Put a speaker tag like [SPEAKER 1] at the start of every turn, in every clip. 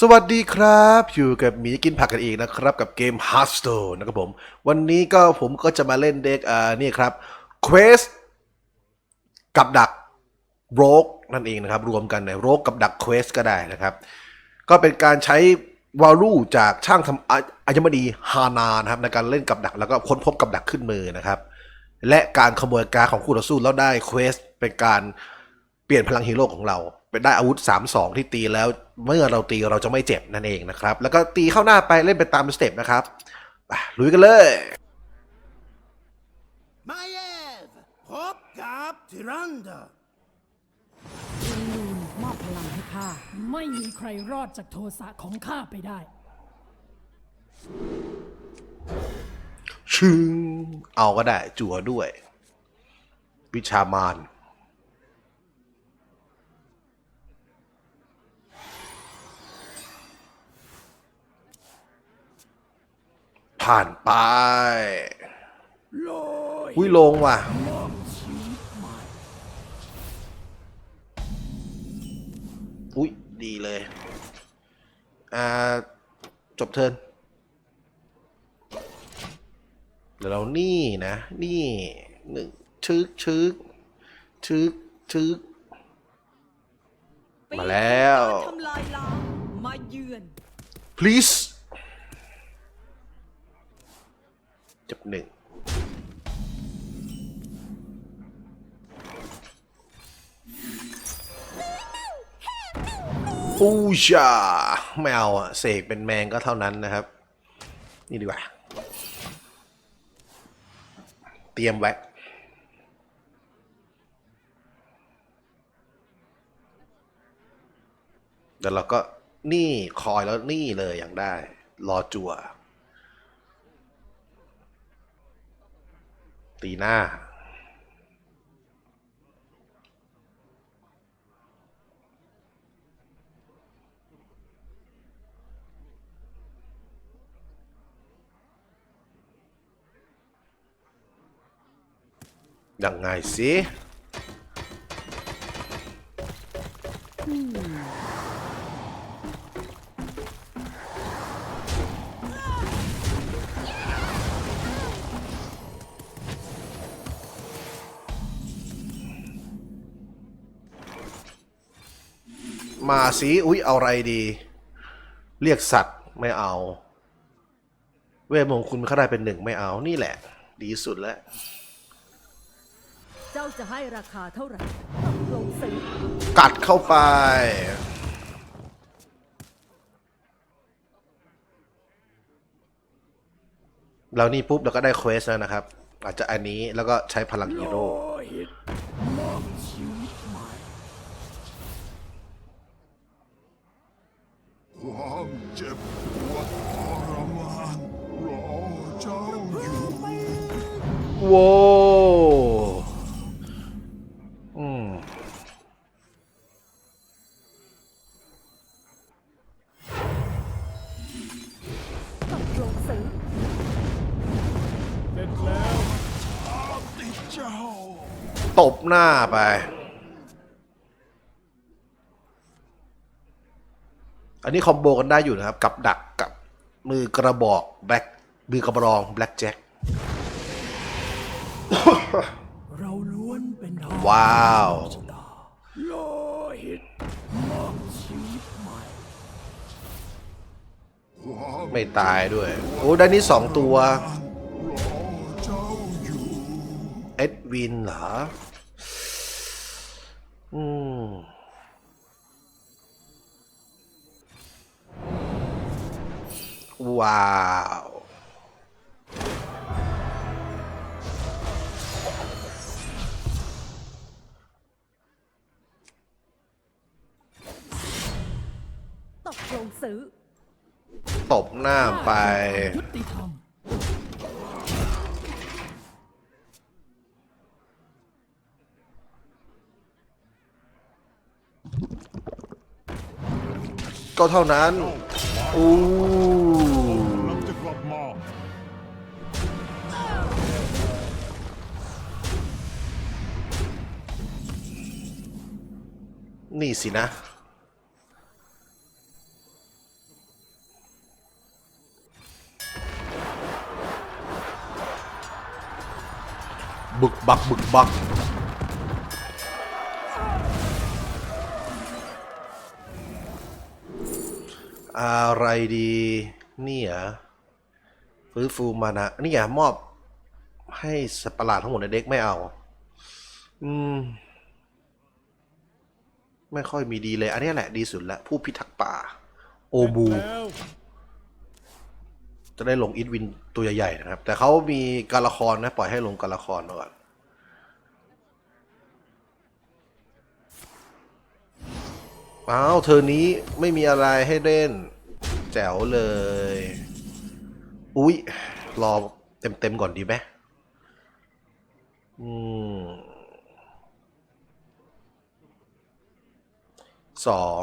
[SPEAKER 1] สวัสดีครับ อยู่กับหมีกินผักกันอีกนะครับ กับเกม h e a r t s t o n e นะครับผม วันนี้ก็ผมก็จะมาเล่นเด็กอ่านี่ครับ Quest กับดัก Rogue นั่นเองนะครับ รวมกันใน Rogue กับดัก Quest ก็ได้นะครับ ก็เป็นการใช้วาลูจากช่างทำอาอัญมณีฮานานะครับ ในการเล่นกับดักแล้วก็ค้นพบกับดักขึ้นมือนะครับ และการขโมยการของคู่ต่อสู้แล้วได้เควสเป็นการเปลี่ยนพลังฮีโร่ของเราเป็นได้อาวุธ 3-2 ที่ตีแล้วเมื่อเราตีเราจะไม่เจ็บนั่นเองนะครับ แล้วก็ตีเข้าหน้าไปเล่นไปตามสเต็ปนะครับไปลุยกันเลย
[SPEAKER 2] มาเยฟพบกับทิรันดา
[SPEAKER 3] ลูนมอบพลังให้ข้าไม่มีใครรอดจากโทสะของข้าไปได้
[SPEAKER 1] ชึงเอาก็ได้จั่วด้วย วิชามาน ผ่านไป
[SPEAKER 2] โลย
[SPEAKER 1] อุ้ยลงว่ะ อุ้ยดีเลย อ่า จบเทิร์นเดี๋ยวเรานี่นะ นี่หนึ่งชึกชึกชึกชึกมาแล้ว
[SPEAKER 4] ทำลายล้างมาเยือน
[SPEAKER 1] please จบหนึ่งปูชาไม่เอาอะเสกเป็นแมงก็เท่านั้นนะครับ นี่ดีกว่า เตรียมไว้เดี๋ยวเราก็นี่คอยแล้วนี่เลยอย่างได้ รอจั่ว ตีหน้า ยังไงสิ มาสิอุ๊ย เอาอะไรดี เรียกสัตว์ไม่เอา เวทมงคุณเขาได้เป็นหนึ่งไม่เอานี่แหละ ดีสุดแล้ว
[SPEAKER 4] เจ้าจะให้ราคาเท่าไหร่ตกลงซื้อ
[SPEAKER 1] กัดเข้าไป แล้วนี่ปุ๊บเราก็ได้เควสแล้วนะครับ อาจจะอันนี้แล้วก็ใช้พลังฮีโร่
[SPEAKER 2] โค
[SPEAKER 5] อ
[SPEAKER 1] มโบกันได้อยู่นะครับ กับดักกับมือกระบอกแบล็กมือกระบรองแบล็กแจ็ค
[SPEAKER 2] เราล้วนเป็น
[SPEAKER 1] ว้าว
[SPEAKER 2] โลหิตมอบชีวิตใหม่
[SPEAKER 1] ไม่ตายด้วย โอ้ได้นี่สองตัว
[SPEAKER 5] เอ็
[SPEAKER 1] ดวินเหรอ อืม ว้าว
[SPEAKER 4] ตกลงซื้อ
[SPEAKER 1] ตบหน้าไป
[SPEAKER 3] ยุติธรรม
[SPEAKER 1] ก็เท่านั้นอู้ นี่สินะ บึกบัก บึกบัก อะไรดีนี่อะฟื้นฟูมานะนี่อะมอบให้สัตว์ประหลาดทั้งหมดในเด็กไม่เอา อืม ไม่ค่อยมีดีเลย อันนี้แหละดีสุดแล้วผู้พิทักษ์ป่า โอบู
[SPEAKER 2] แล้ว
[SPEAKER 1] จะได้ลงอิดวินตัวใหญ่ๆนะครับ แต่เขามีการละครนะ ปล่อยให้ลงการละครก่อนอ้าวเธอนี้ไม่มีอะไรให้เล่น แจ๋วเลย อุ๊ย รอเต็มๆก่อนดีไหมอืม สอง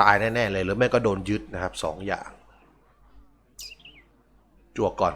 [SPEAKER 1] ตายแน่ ๆ เลยหรือไม่ก็โดนยึดนะครับสองอย่าง จวกก่อน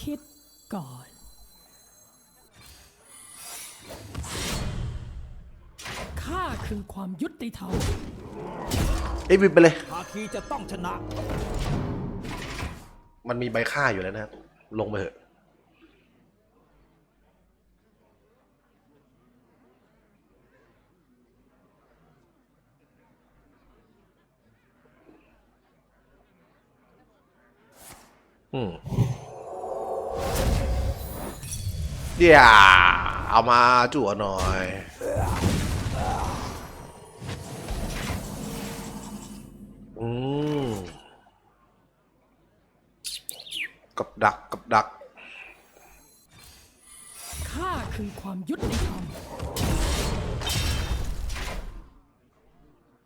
[SPEAKER 3] คิดก่อน ข้าคือความยุติธรรม
[SPEAKER 1] เอ้ยวินไปเลย
[SPEAKER 2] ภาคีจะต้องชนะ
[SPEAKER 1] มันมีใบค่าอยู่แล้วนะครับ ลงไปเถอะ อืมเดี๋ยวเอามาจั่วหน่อย อืมกับดักกับดัก
[SPEAKER 3] ข้าคือความยุติธรรม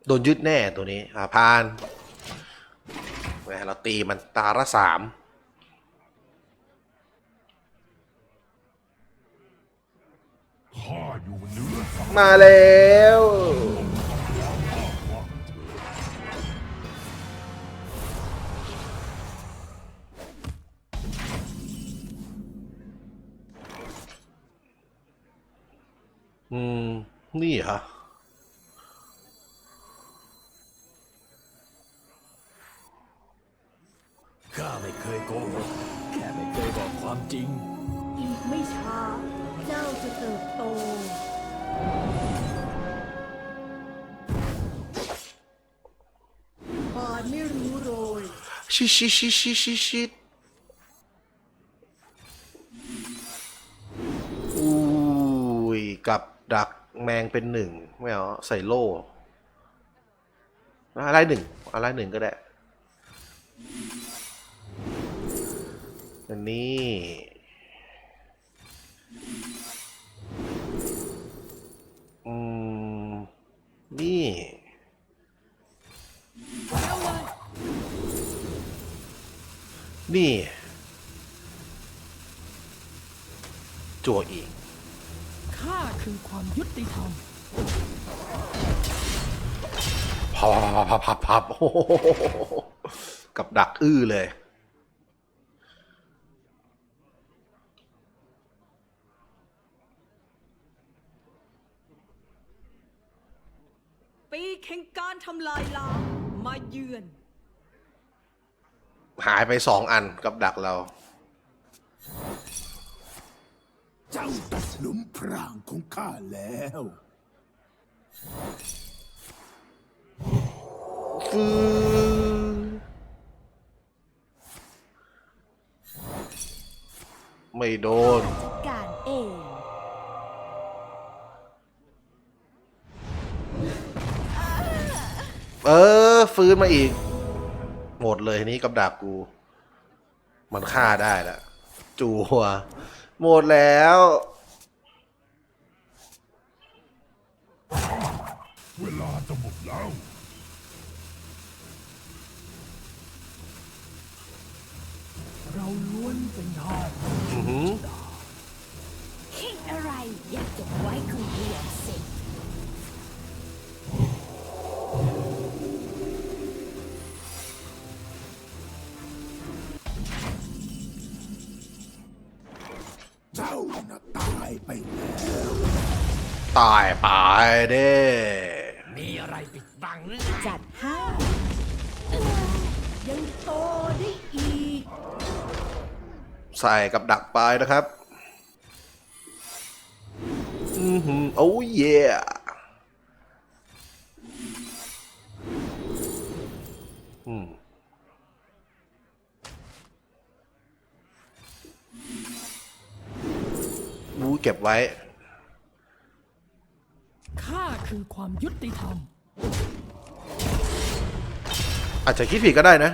[SPEAKER 1] โดนยึดแน่ตัวนี้ อ่าพานแหมเราตีมันตาละสาม
[SPEAKER 5] ข้าอยู่เหนือสัง
[SPEAKER 1] มาแล้ว อืม นี่เหรอ
[SPEAKER 2] ข้าไม่เคยโกหกแค่ไม่เคยบอกความจริง
[SPEAKER 4] อีกไม่ช้า เจ้าจะเติบโต บานไม่รู้โรย
[SPEAKER 1] ชิชิชิชิชิชิอุ้ยกับดักแมงเป็นหนึ่งไม่เอาใส่โล่อะไรหนึ่งอะไรหนึ่งก็ได้อันนี้ นี่ นี่ จั่วอีก
[SPEAKER 3] ข้าคือความยุติธรรม
[SPEAKER 1] พับพับพับพับพับโอ้โหกับดักอื้อเลย
[SPEAKER 4] ปี กแห่งการทำลายล้างมาเยือน
[SPEAKER 1] หายไปสองอันกับดักเรา
[SPEAKER 2] เจ้าตัดหลุมพรางของข้าแล้ว
[SPEAKER 1] ฟืไม่โดน
[SPEAKER 4] เอ
[SPEAKER 1] อ ฟื้นมาอีก หมดเลยนี้กับดักกู มันฆ่าได้แล้วจัวหมดแล้ว
[SPEAKER 5] เวลาจะหมดแล้ว
[SPEAKER 3] เราล้วนเป็นทาส
[SPEAKER 4] น่ะ
[SPEAKER 2] ตายไปแล้ว
[SPEAKER 1] ตายไปเด้
[SPEAKER 2] มีอะไรปิดบังหรือ
[SPEAKER 4] จัดให้ยังโตได้อีก
[SPEAKER 1] ใส่กับดักไปนะครับ อือหือโอ้ยเย่อืมบูเก็บไว้
[SPEAKER 3] ข้าคือความยุติธรรม
[SPEAKER 1] อาจจะคิดผิดก็ได้นะ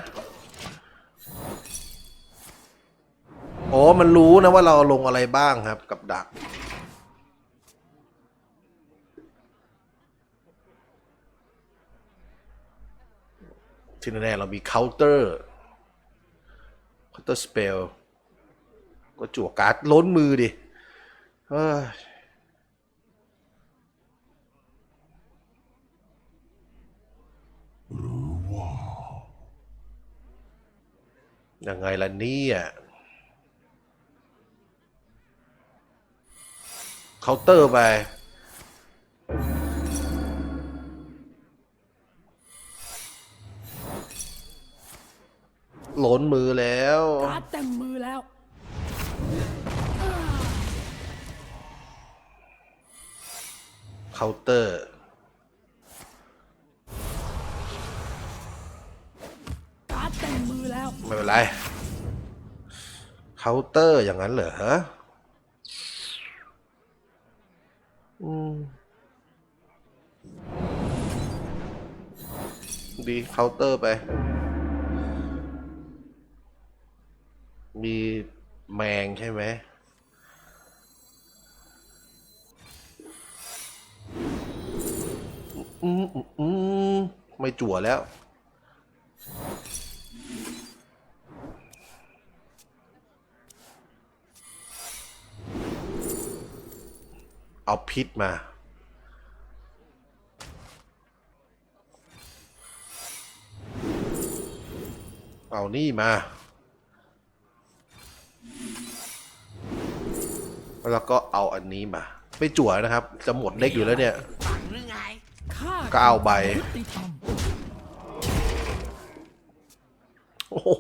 [SPEAKER 1] โอ้มันรู้นะว่าเราลงอะไรบ้างครับกับดัก ที่แน่ๆเรามีเคาน์เตอร์ เคาน์เตอร์สเปล ก็จั่วการ์ดล้นมือดิ เอ้ยยังไงล่ะเนี่ยเคาน์เตอร์ไป หลนมือแล้ว
[SPEAKER 3] การ์ดเต็มมือแล้วา
[SPEAKER 1] น์เตอร์
[SPEAKER 3] การ์ดเต็มมือแล้ว
[SPEAKER 1] ไม่เป็นไรเคาน์เตอร์อย่างนั้นเหรอฮะอืมดีเคาน์เตอร์ไป มีแมงใช่ไหม อืมอืมอืมไม่จั่วแล้ว เอาพิษมา เอานี่มา แล้วก็เอาอันนี้มา ไม่จั่วนะครับ จะหมดเล็กอยู่แล้วเนี่ย
[SPEAKER 3] ข้า
[SPEAKER 1] ก็เอาใบ
[SPEAKER 3] คือความยุติธรรม
[SPEAKER 1] โอ้โห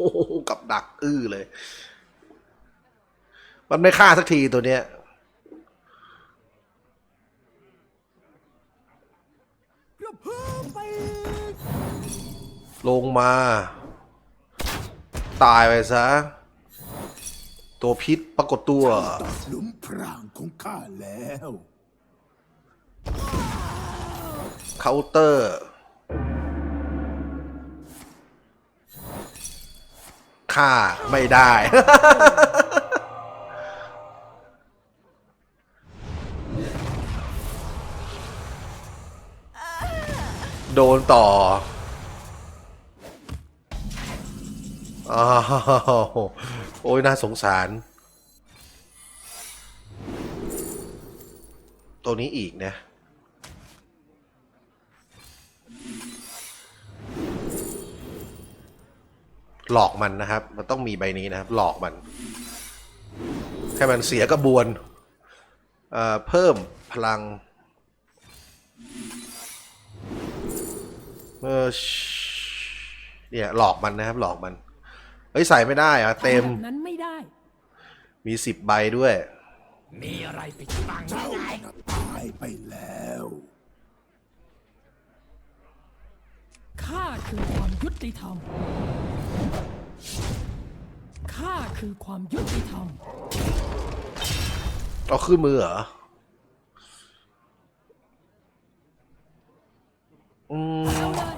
[SPEAKER 1] กับดักอื้อเลย มันไม่ฆ่าสักทีตัวเนี้ยลงมา ตายไปซะ ตัวพิษปรากฏตัว
[SPEAKER 2] ตัดหลุมพรางของข้าแล้ว
[SPEAKER 1] เคาน์เตอร์ฆ่าไม่ได้ โดนต่ออโอ้ยน่าสงสาร ตัวนี้อีกนะ หลอกมันนะครับ มันต้องมีใบนี้นะครับ หลอกมันให้มันเสียกระบวนเอ่อเพิ่มพลังเออเนี่ยหลอกมันนะครับ หลอกมันเฮ้ยใส่ไม่ได้อะเต็ม
[SPEAKER 3] แบบนั้นไม่ได้
[SPEAKER 1] มีสิบใบด้วย
[SPEAKER 2] มีอะไรปิดบังเจ้าน่ะตายไปแล้ว
[SPEAKER 3] ข้าคือความยุติธรรม ข้าคือความยุติธรรม
[SPEAKER 1] เอาขึ้นมือเหรอ อืม
[SPEAKER 3] เอาเลย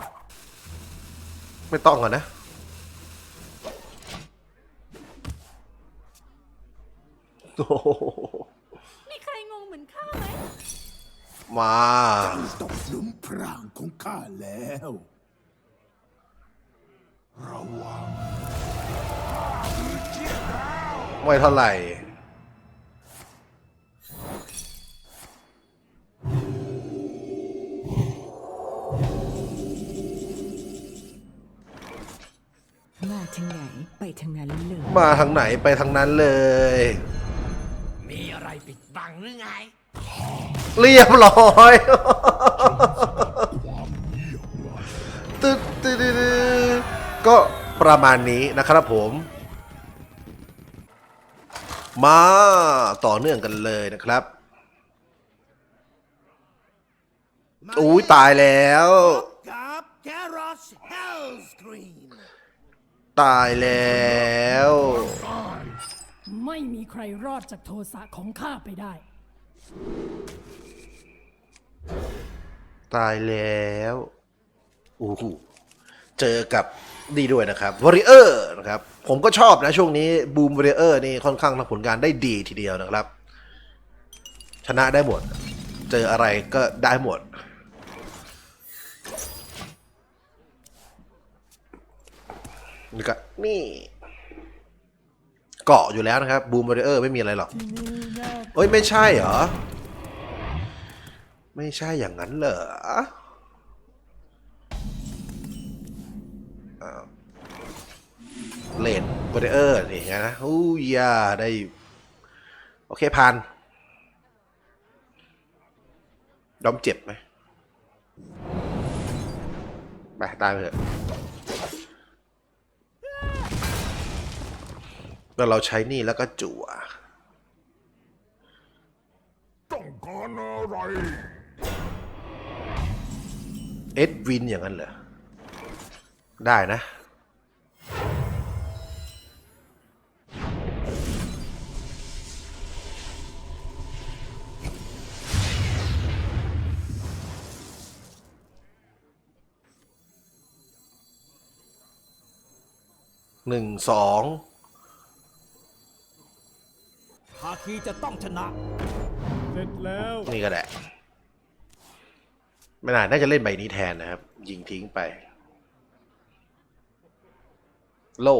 [SPEAKER 1] ไม่ต้องก่อนนะ โอ้โห
[SPEAKER 4] มีใครงงเหมือนข้าไหม
[SPEAKER 1] มา
[SPEAKER 2] ตกหลุมพรางของข้าแล้ว
[SPEAKER 5] ระวัง
[SPEAKER 1] ไม่เท่าไหร่
[SPEAKER 6] มาทางไหนไปทางนั้นเลย
[SPEAKER 1] มาทางไหนไปทางนั้นเลย
[SPEAKER 2] มีอะไรปิดบังหรือไง
[SPEAKER 1] เรียบร้อย ก็มาต่อเนื่องกันเลยนะครับอุ้ยตายแล้ว
[SPEAKER 2] กับแครอสเฮลสกรีน
[SPEAKER 1] ตายแล้ว
[SPEAKER 3] ไม่มีใครรอดจากโทสะของข้าไปได้
[SPEAKER 1] ตายแล้ว โอ้โหเจอกับ ดีด้วยนะครับวอริเออร์นะครับ ผมก็ชอบนะช่วงนี้บูมวอริเออร์นี่ค่อนข้างทำผลงานได้ดีทีเดียวนะครับ ชนะได้หมด เจออะไรก็ได้หมด นี่ก็นี่เกาะอยู่แล้วนะครับบูมวอริเออร์ไม่มีอะไรหรอกเอ้ยไม่ใช่เหรอ ไม่ใช่อย่างนั้นเหรอ เลนวอริเออร์นี่ไงนะอู้ยาได้ โอเคผ่านดอมเจ็บไหมไปตายไปเถอะแล้วเราใช้นี่แล้วก็จั่ว
[SPEAKER 5] ต้องการอะไร
[SPEAKER 1] เอ็ดวินอย่างนั้นเหรอ ได้นะ หนึ่งสอง
[SPEAKER 2] ภาคีจะต้องชนะ
[SPEAKER 3] เสร็จแล้ว
[SPEAKER 1] นี่ก็แหละไม่น่าน่าจะเล่นใบนี้แทนนะครับ ยิงทิ้งไป โล่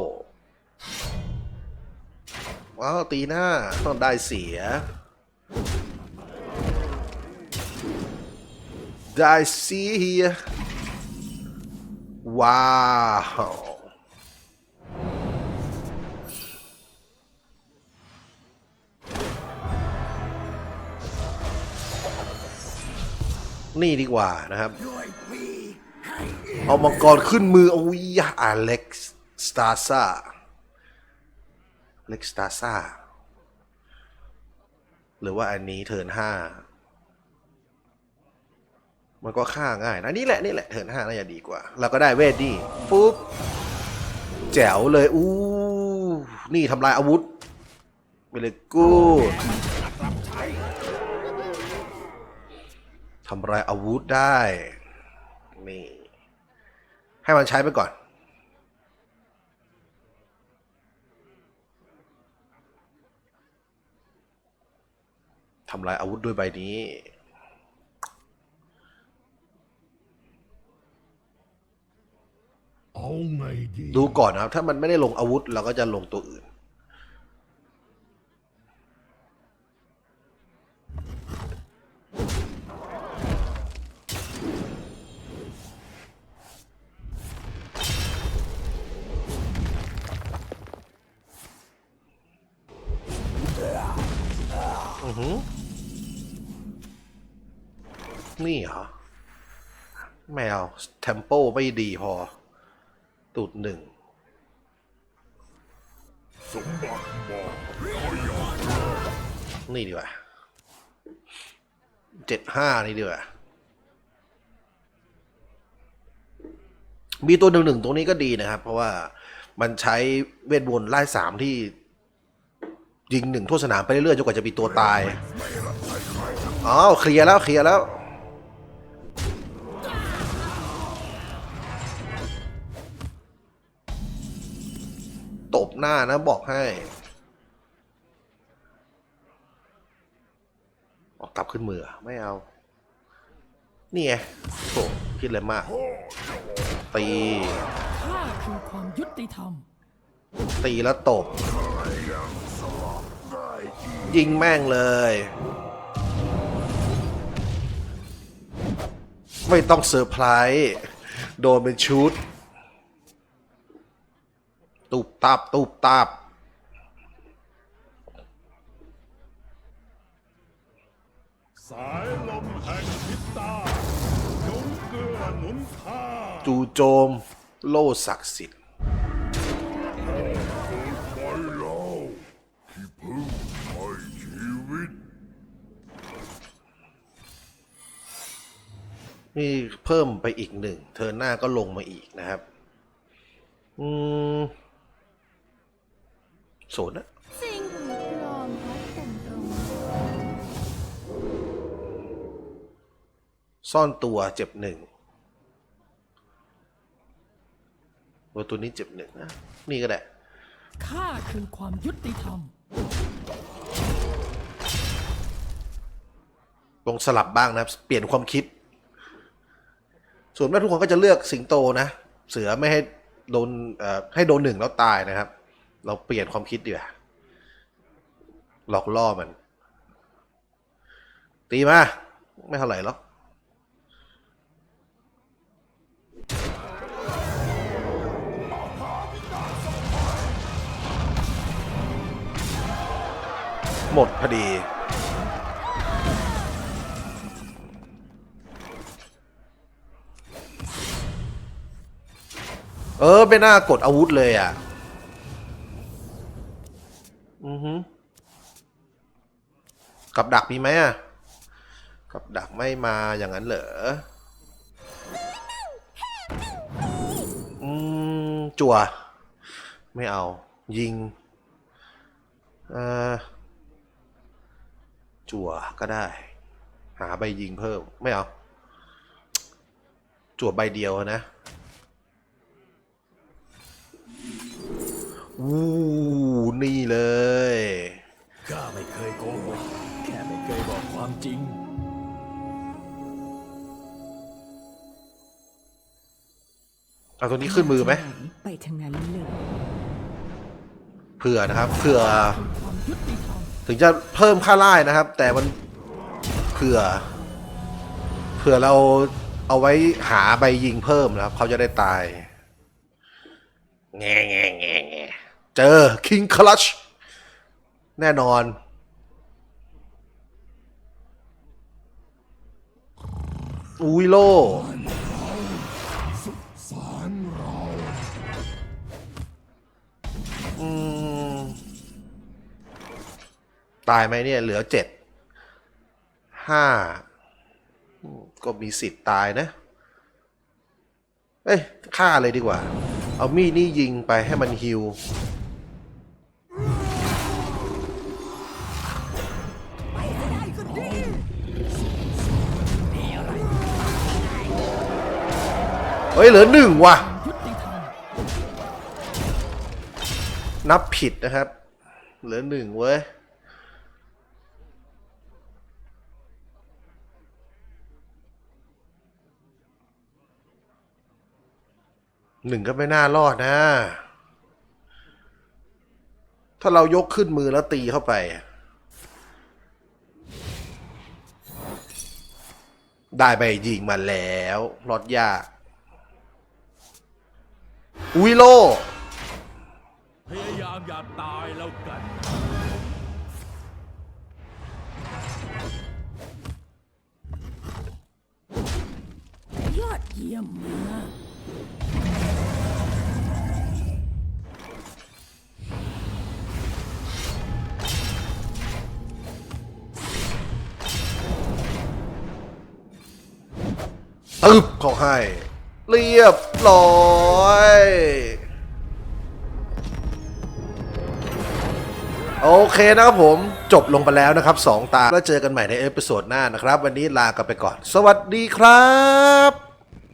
[SPEAKER 1] ว้าวตีหน้าต้องได้เสีย ได้เสียว้าวนี่ดีกว่านะครับ เอามังกรขึ้นมือโอ้ยอเล็กซ์ สตาซ่าเล็กสตาซ่าหรือว่าอันนี้เทิร์นห้ามันก็ฆ่าง่ายนะนี่แหละนี่แหละเทิร์นห้าน่าจะดีกว่า เราก็ได้เวทนี่ปุ๊บแจ๋วเลยอู้นี่ทำลายอาวุธไปเลยกูทำลายอาวุธได้นี่ให้มันใช้ไปก่อน ทำลายอาวุธด้วยใบนี้
[SPEAKER 5] เอาไงดี
[SPEAKER 1] ดูก่อนนะครับ ถ้ามันไม่ได้ลงอาวุธเราก็จะลงตัวอื่น อือหือ นี่เหรอแมวเทมโปไม่ดีพอ ตูดหนึ่ง
[SPEAKER 5] สมบัติบอก
[SPEAKER 1] นี่ดีกว่าเจ็ดห้านี่ดีกว่ามีตัวหนึ่งหนึ่งตรงนี้ก็ดีนะครับ เพราะว่ามันใช้เวทมนต์ไล่สามที่ยิงหนึ่งทั่วสนามไปเรื่อยๆจนกว่าจะมีตัวตาย อ๋อเคลียร์แล้วเคลียร์แล้ว หน้านะบอกให้ออกกลับขึ้นมืออะไม่เอา นี่ไงโถคิดอะไรมาก ตี
[SPEAKER 3] ข้าคือความยุติธรรม
[SPEAKER 1] ตีแล้วตบ ยิงแม่งเลย ไม่ต้องเซอร์ไพรส์ โดนเป็นชุด ตูบตาบตูบตาบ
[SPEAKER 5] สายลมแห่งทิตาจงเกื้อหนุนข้า
[SPEAKER 1] จูโจม โลศักดิ์สิทธิ์
[SPEAKER 5] ลโลที่พึ่งให้ชีวิต
[SPEAKER 1] นี่เพิ่มไปอีกหนึ่ง เธอหน้าก็ลงมาอีกนะครับ อืม ศูนย์นะ
[SPEAKER 7] จริงหรือปลอมวัดกันตรง
[SPEAKER 1] ซ่อนตัวเจ็บหนึ่งตัวตัวนี้เจ็บหนึ่งนะ นี่ก็ได้
[SPEAKER 3] ข้าคือความยุติธรรม
[SPEAKER 1] ลงสลับบ้างนะครับเปลี่ยนความคิด ส่วนมากทุกคนก็จะเลือกสิงโตนะ เสือไม่ให้โดนเอ่อให้โดนหนึ่งแล้วตายนะครับ เราเปลี่ยนความคิดดีกว่าหลอกล่อมัน ตีมา ไม่เท่าไหร่หรอกหมดพอดีเออไม่น่ากดอาวุธเลยอะ อือฮึ กับดักมีไหมอะกับดักไม่มาอย่างนั้นเหรออืมจั่ว ไม่เอา ยิงเอ่อจั่วก็ได้ หาใบยิงเพิ่ม ไม่เอา จั่วใบเดียวนะวู้นี่เลย
[SPEAKER 2] ข้าไม่เคยโกหกแค่ไม่เคย บอกความจริง
[SPEAKER 1] เอาตัวนี้ขึ้นมือไหม
[SPEAKER 6] ไปทางนั้นเลย
[SPEAKER 1] เผื่อนะครับเผื่อ
[SPEAKER 3] ความยุติธรรม
[SPEAKER 1] ถึงจะเพิ่มค่าไล่นะครับ แต่มันเผื่อ เผื่อเราเอาไว้หาใบยิงเพิ่มนะครับ เขาจะได้ตายแง่แง่แง่แง่เจอคิงคลัชแน่นอน อุยโลตายไหมเนี่ย เหลือเจ็ดห้าก็มีสิทธิ์ตายนะ เอ้ยฆ่าเลยดีกว่า เอามีดนี่ยิงไปให้มันฮิว เฮ้ยเหลือหนึ่งว่ะ นับผิดนะครับ เหลือหนึ่งเว้ยหนึ่งก็ไม่น่ารอดนะ ถ้าเรายกขึ้นมือแล้วตีเข้าไป ได้ใบยิงมาแล้ว รอดยาก อุยโล
[SPEAKER 2] พยายามอย่าตายแล้วกัน
[SPEAKER 3] ยอดเยี่ยมมาก
[SPEAKER 1] ตึบเขาให้ เรียบร้อยโอเคนะครับผมจบลงไปแล้วนะครับ 2 ตาแล้วเจอกันใหม่ในเอพิโซดหน้านะครับ วันนี้ลากันไปก่อน สวัสดีครับ